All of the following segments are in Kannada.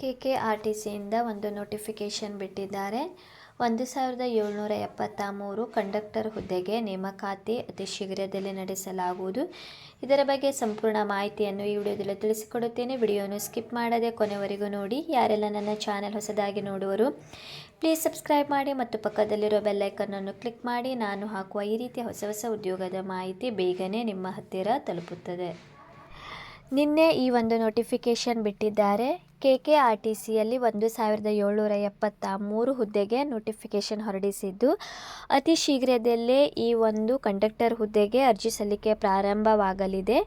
ಕೆ ಕೆ ಆರ್ ಟಿ ಸಿಯಿಂದ ಒಂದು ನೋಟಿಫಿಕೇಷನ್ ಬಿಟ್ಟಿದ್ದಾರೆ. ಒಂದು ಸಾವಿರದ ಏಳ್ನೂರ ಎಪ್ಪತ್ತ ಮೂರು ಕಂಡಕ್ಟರ್ ಹುದ್ದೆಗೆ ನೇಮಕಾತಿ ಅತಿ ಶೀಘ್ರದಲ್ಲೇ ನಡೆಸಲಾಗುವುದು. ಇದರ ಬಗ್ಗೆ ಸಂಪೂರ್ಣ ಮಾಹಿತಿಯನ್ನು ಈ ವಿಡಿಯೋದಲ್ಲಿ ತಿಳಿಸಿಕೊಡುತ್ತೇನೆ. ವಿಡಿಯೋನು ಸ್ಕಿಪ್ ಮಾಡದೆ ಕೊನೆವರೆಗೂ ನೋಡಿ. ಯಾರೆಲ್ಲ ನನ್ನ ಚಾನೆಲ್ ಹೊಸದಾಗಿ ನೋಡುವರು, ಪ್ಲೀಸ್ ಸಬ್ಸ್ಕ್ರೈಬ್ ಮಾಡಿ ಮತ್ತು ಪಕ್ಕದಲ್ಲಿರೋ ಬೆಲ್ಲೈಕನ್ನನ್ನು ಕ್ಲಿಕ್ ಮಾಡಿ. ನಾನು ಹಾಕುವ ಈ ರೀತಿಯ ಹೊಸ ಹೊಸ ಉದ್ಯೋಗದ ಮಾಹಿತಿ ಬೇಗನೆ ನಿಮ್ಮ ಹತ್ತಿರ ತಲುಪುತ್ತದೆ. ನಿನ್ನೆ ಈ ಒಂದು ನೋಟಿಫಿಕೇಷನ್ ಬಿಟ್ಟಿದ್ದಾರೆ. ಕೆ ಕೆ ಆರ್ ಟಿ ಸಿಯಲ್ಲಿ ಒಂದು ಸಾವಿರದ ಏಳ್ನೂರ ಎಪ್ಪತ್ತ ಮೂರು ಹುದ್ದೆಗೆ ನೋಟಿಫಿಕೇಷನ್ ಹೊರಡಿಸಿದ್ದು, ಅತಿ ಶೀಘ್ರದಲ್ಲೇ ಈ ಒಂದು ಕಂಡಕ್ಟರ್ ಹುದ್ದೆಗೆ ಅರ್ಜಿ ಸಲ್ಲಿಕೆ ಪ್ರಾರಂಭವಾಗಲಿದೆ.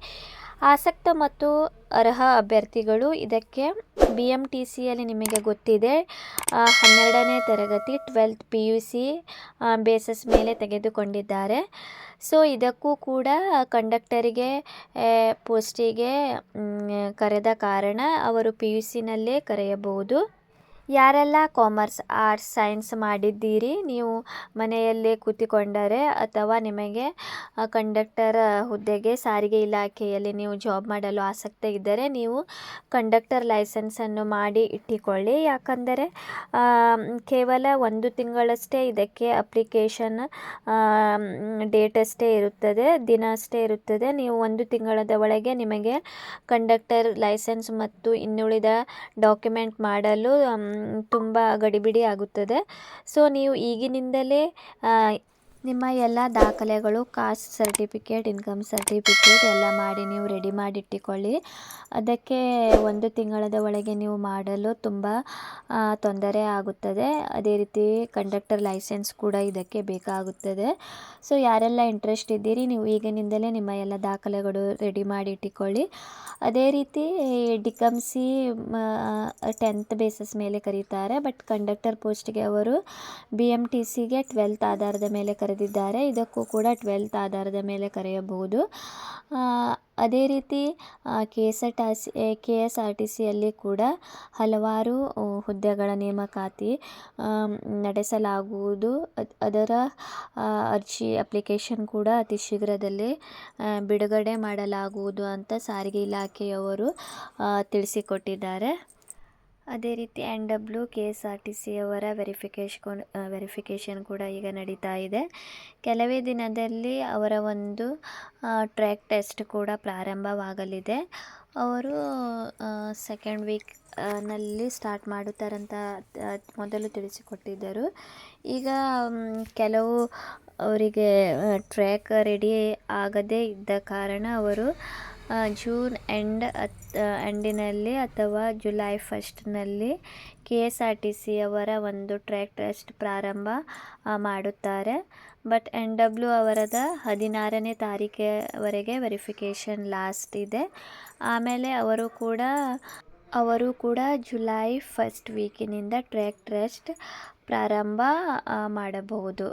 ಆಸಕ್ತ ಮತ್ತು ಅರ್ಹ ಅಭ್ಯರ್ಥಿಗಳು ಇದಕ್ಕೆ ಬಿ ಎಂ ಟಿ ಸಿಯಲ್ಲಿ ನಿಮಗೆ ಗೊತ್ತಿದೆ. ಹನ್ನೆರಡನೇ ತರಗತಿ twelfth P U C bases ಮೇಲೆ ತೆಗೆದುಕೊಂಡಿದ್ದಾರೆ. ಸೊ, ಇದಕ್ಕೂ ಕೂಡ ಕಂಡಕ್ಟರಿಗೆ ಪೋಸ್ಟಿಗೆ ಕರೆದ ಕಾರಣ ಅವರು ಪಿ ಯು ಸಿನಲ್ಲೇ ಕರೆಯಬಹುದು. ಯಾರೆಲ್ಲ ಕಾಮರ್ಸ್, ಆರ್ಟ್ಸ್, ಸೈನ್ಸ್ ಮಾಡಿದ್ದೀರಿ, ನೀವು ಮನೆಯಲ್ಲೇ ಕೂತಿಕೊಂಡರೆ ಅಥವಾ ನಿಮಗೆ ಕಂಡಕ್ಟರ್ ಹುದ್ದೆಗೆ ಸಾರಿಗೆ ಇಲಾಖೆಯಲ್ಲಿ ನೀವು ಜಾಬ್ ಮಾಡಲು ಆಸಕ್ತಿ ಇದ್ದರೆ ನೀವು ಕಂಡಕ್ಟರ್ ಲೈಸೆನ್ಸನ್ನು ಮಾಡಿ ಇಟ್ಟುಕೊಳ್ಳಿ. ಯಾಕಂದರೆ ಕೇವಲ ಒಂದು ತಿಂಗಳಷ್ಟೇ ಇದಕ್ಕೆ ಅಪ್ಲಿಕೇಶನ್ ಡೇಟ್ ಅಷ್ಟೇ ಇರುತ್ತದೆ, ದಿನ ಅಷ್ಟೇ ಇರುತ್ತದೆ. ನೀವು ಒಂದು ತಿಂಗಳದ ಒಳಗೆ ನಿಮಗೆ ಕಂಡಕ್ಟರ್ ಲೈಸೆನ್ಸ್ ಮತ್ತು ಇನ್ನುಳಿದ ಡಾಕ್ಯುಮೆಂಟ್ ಮಾಡಲು ತುಂಬ ಗಡಿಬಿಡಿ ಆಗುತ್ತದೆ. ಸೊ ನೀವು ಈಗಿನಿಂದಲೇ ನಿಮ್ಮ ಎಲ್ಲ ದಾಖಲೆಗಳು, ಕಾಸ್ಟ್ ಸರ್ಟಿಫಿಕೇಟ್, ಇನ್ಕಮ್ ಸರ್ಟಿಫಿಕೇಟ್ ಎಲ್ಲ ಮಾಡಿ ನೀವು ರೆಡಿ ಮಾಡಿಟ್ಟಿಕೊಳ್ಳಿ. ಅದಕ್ಕೆ ಒಂದು ತಿಂಗಳದ ಒಳಗೆ ನೀವು ಮಾಡಲು ತುಂಬ ತೊಂದರೆ ಆಗುತ್ತದೆ. ಅದೇ ರೀತಿ ಕಂಡಕ್ಟರ್ ಲೈಸೆನ್ಸ್ ಕೂಡ ಇದಕ್ಕೆ ಬೇಕಾಗುತ್ತದೆ. ಸೊ, ಯಾರೆಲ್ಲ ಇಂಟ್ರೆಸ್ಟ್ ಇದ್ದೀರಿ, ನೀವು ಈಗಿನಿಂದಲೇ ನಿಮ್ಮ ಎಲ್ಲ ದಾಖಲೆಗಳು ರೆಡಿ ಮಾಡಿ ಇಟ್ಟುಕೊಳ್ಳಿ ಅದೇ ರೀತಿ ಡಿಕಮ್ಸಿ ಟೆಂತ್ ಬೇಸಸ್ ಮೇಲೆ ಕರೀತಾರೆ. ಬಟ್ ಕಂಡಕ್ಟರ್ ಪೋಸ್ಟ್ಗೆ ಅವರು ಬಿ ಎಂ ಟಿ ಸಿಗೆ ಟ್ವೆಲ್ತ್ ಆಧಾರದ ಮೇಲೆ ಕರೆದಿದ್ದಾರೆ ಇದಕ್ಕೂ ಕೂಡ ಟ್ವೆಲ್ತ್ ಆಧಾರದ ಮೇಲೆ ಕರೆಯಬಹುದು. ಅದೇ ರೀತಿ ಕೆ ಎಸ್ ಆರ್ ಟಾಸ್ ಕೆ ಎಸ್ ಆರ್ ಟಿ ಸಿಯಲ್ಲಿ ಕೂಡ ಹಲವಾರು ಹುದ್ದೆಗಳ ನೇಮಕಾತಿ ನಡೆಸಲಾಗುವುದು. ಅದರ ಅರ್ಜಿ ಅಪ್ಲಿಕೇಶನ್ ಕೂಡ ಅತಿ ಶೀಘ್ರದಲ್ಲೇ ಬಿಡುಗಡೆ ಮಾಡಲಾಗುವುದು ಅಂತ ಸಾರಿಗೆ ಇಲಾಖೆಯವರು ತಿಳಿಸಿಕೊಟ್ಟಿದ್ದಾರೆ. ಅದೇ ರೀತಿ N W K S R T ಸಿಯವರ verification verification ಕೂಡ ಈಗ ನಡೀತಾ ಇದೆ. ಕೆಲವೇ ದಿನದಲ್ಲಿ ಅವರ ಒಂದು ಟ್ರ್ಯಾಕ್ ಟೆಸ್ಟ್ ಕೂಡ ಪ್ರಾರಂಭವಾಗಲಿದೆ. ಅವರು ಸೆಕೆಂಡ್ ವೀಕ್ನಲ್ಲಿ ಸ್ಟಾರ್ಟ್ ಮಾಡುತ್ತಾರಂತ ಮೊದಲು ತಿಳಿಸಿಕೊಟ್ಟಿದ್ದರು. ಈಗ ಕೆಲವು ಅವರಿಗೆ ಟ್ರ್ಯಾಕ್ ರೆಡಿ ಆಗದೇ ಇದ್ದ ಕಾರಣ ಅವರು ಜೂನ್ ಎಂಡ್ ಎಂಡಿನಲ್ಲಿ ಅಥವಾ July ಫಸ್ಟ್ನಲ್ಲಿ K S R T C ಅವರ ಒಂದು ಟ್ರ್ಯಾಕ್ ಟೆಸ್ಟ್ ಪ್ರಾರಂಭ ಮಾಡುತ್ತಾರೆ. ಬಟ್ ಎನ್ ಡಬ್ಲ್ಯೂ ಅವರದ ಹದಿನಾರನೇ ತಾರೀಕವರೆಗೆ ವೆರಿಫಿಕೇಷನ್ ಲಾಸ್ಟ್ ಇದೆ. ಆಮೇಲೆ ಅವರು ಕೂಡ ಅವರು ಕೂಡ ಜುಲೈ ಫಸ್ಟ್ ವೀಕಿನಿಂದ ಟ್ರ್ಯಾಕ್ ಟೆಸ್ಟ್ ಪ್ರಾರಂಭ ಮಾಡಬಹುದು.